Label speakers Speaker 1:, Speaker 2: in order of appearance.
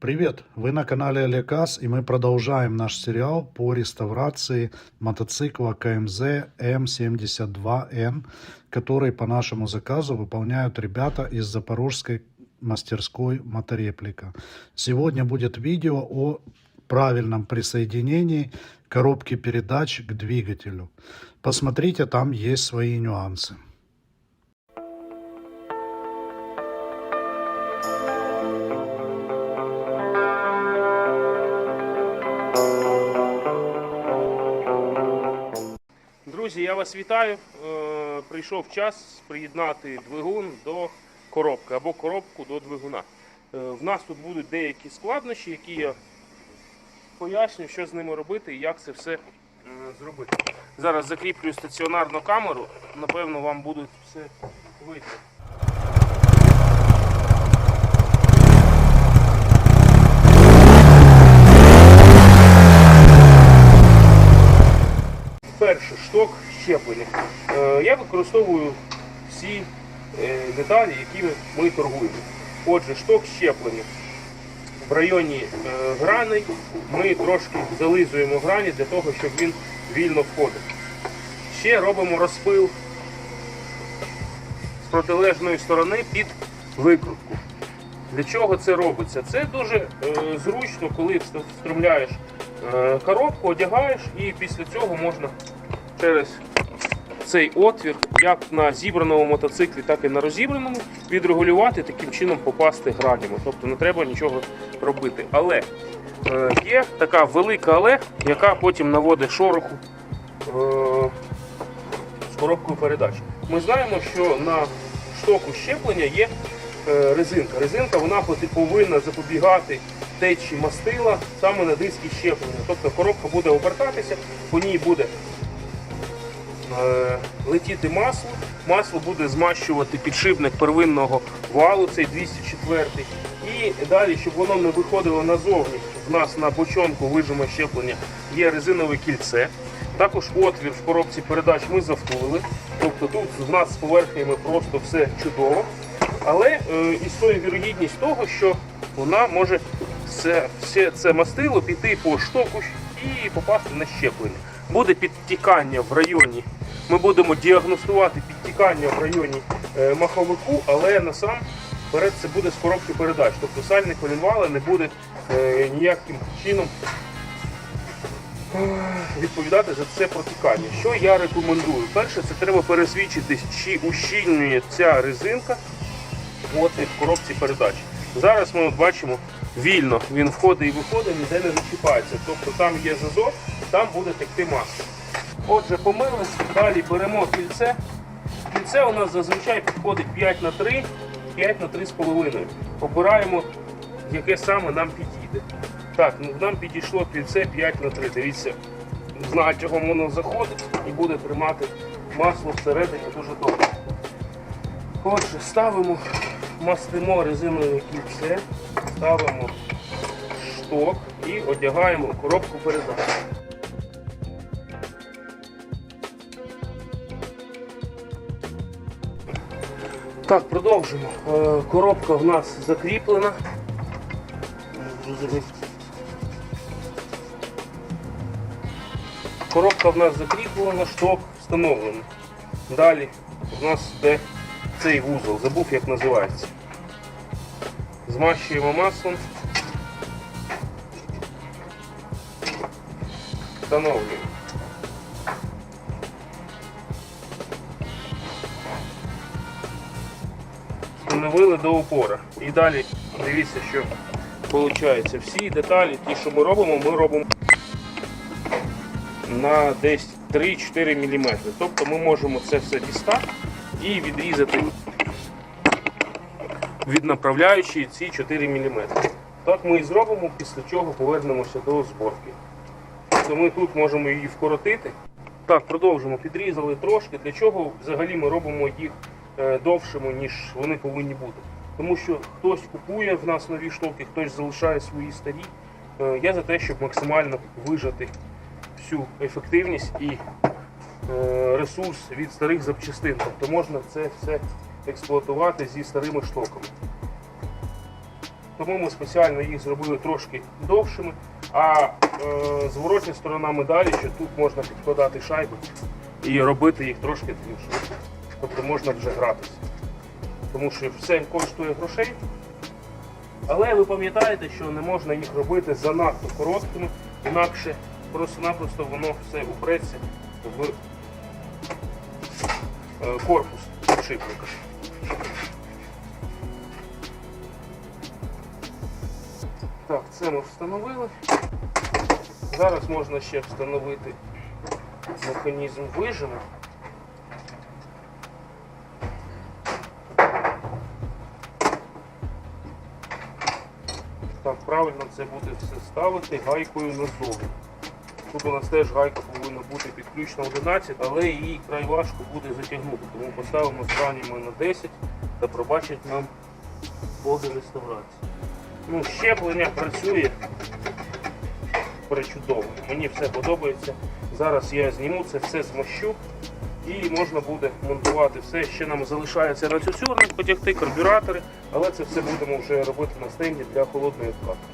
Speaker 1: Привет! Вы на канале Олекас, и мы продолжаем наш сериал по реставрации мотоцикла КМЗ М72Н, который по нашему заказу выполняют ребята из запорожской мастерской мотореплика. Сегодня будет видео о правильном присоединении коробки передач к двигателю. Посмотрите, там есть свои нюансы.
Speaker 2: Друзі, я вас вітаю. Е, Прийшов час приєднати двигун до коробки або коробку до двигуна. Е, В нас тут будуть деякі складнощі, які я поясню, що з ними робити і як це все е, зробити. Зараз закріплю стаціонарну камеру, напевно, вам буде все видно. Перше шток щеплення. Я використовую всі е, деталі, якими ми торгуємо. Отже, шток щеплення. В районі е, граней ми трошки зализуємо грані для того, щоб він вільно входив. Ще робимо розпил з протилежної сторони під викрутку. Для чого це робиться? Це дуже е, зручно, коли вст- встромляєш е, коробку, одягаєш і після цього можна через цей отвір, як на зібраному мотоциклі, так і на розібраному, відрегулювати, таким чином попасти гранями. Тобто не треба нічого робити. Але е, є така велика але, яка потім наводить шороху е, з коробкою передач. Ми знаємо, що на штоку щеплення є е, резинка. Резинка вона повинна запобігати течі мастила саме на дискі щеплення. Тобто коробка буде обертатися, по ній буде летіти масло. Масло буде змащувати підшипник первинного валу, цей 204 І далі, щоб воно не виходило назовні, в нас на бочонку вижима щеплення є резинове кільце. Також отвір в коробці передач ми завтулили. Тобто тут в нас з поверхнями просто все чудово. Але е, існує вірогідність того, що вона може все, все це мастило піти по штоку і попасти на щеплення. Буде підтікання в районі. Ми будемо діагностувати підтікання в районі е, маховику, але насамперед це буде з коробки передач. Тобто сальник колінвала не буде е, ніяким чином е, відповідати за це протікання. Що я рекомендую? Перше, це треба пересвідчитись, чи ущільнює ця резинка отвір в коробці передач. Зараз ми бачимо вільно, він входить і виходить, ніде не зачіпається. Тобто там є зазор, там буде текти масло. Отже, помили, далі беремо кільце. Кільце у нас зазвичай підходить 5 на 3, 5 на 3,5. Обираємо, яке саме нам підійде. Так, ну, нам підійшло кільце 5 на 3. Дивіться, знатягом воно заходить і буде тримати масло всередині дуже добре. Отже, ставимо, мастимо резинове кільце, ставимо шток і одягаємо коробку передач. Так, продовжимо. Е, Коробка в нас закріплена. Коробка в нас закріплена, шток встановлений. Далі у нас йде цей вузол, забув як називається. Змащуємо маслом. Встановлюємо. Встановили до упора. І далі дивіться, що виходить. Всі деталі, ті, що ми робимо, ми робимо на десь 3-4 мм. Тобто ми можемо це все дістати і відрізати від направляючої ці 4 мм. Так ми і зробимо, після чого повернемося до зборки. Тобто ми тут можемо її вкоротити. Так, продовжимо. Підрізали трошки. Для чого взагалі ми робимо їх довшими, ніж вони повинні бути? Тому що хтось купує в нас нові штоки, хтось залишає свої старі. Е, Я за те, щоб максимально вижати всю ефективність і е, ресурс від старих запчастин. Тобто можна це все експлуатувати зі старими штоками. тому ми спеціально їх зробили трошки довшими. А е, зворотня сторона медалі, що тут можна підкладати шайби і робити їх трошки длиннішими. Тобто можна вже гратися. Тому що все коштує грошей. Але ви пам'ятаєте, що не можна їх робити занадто короткими, інакше просто-напросто воно все упреться в е, корпус підшипника. Так, це ми встановили. Зараз можна ще встановити механізм вижиму. Так, правильно це буде все ставити гайкою назовні. Тут у нас теж гайка повинна бути підключена 11, але її край важко буде затягнути. Тому поставимо зрані на 10 та пробачить нам боги реставрації. Ну, щеплення працює причудово. Мені все подобається. Зараз я зніму це все змощу і можна буде монтувати все. Ще нам залишається на цю потягти карбюратори, але це все будемо вже робити на стенді для холодної вкладки.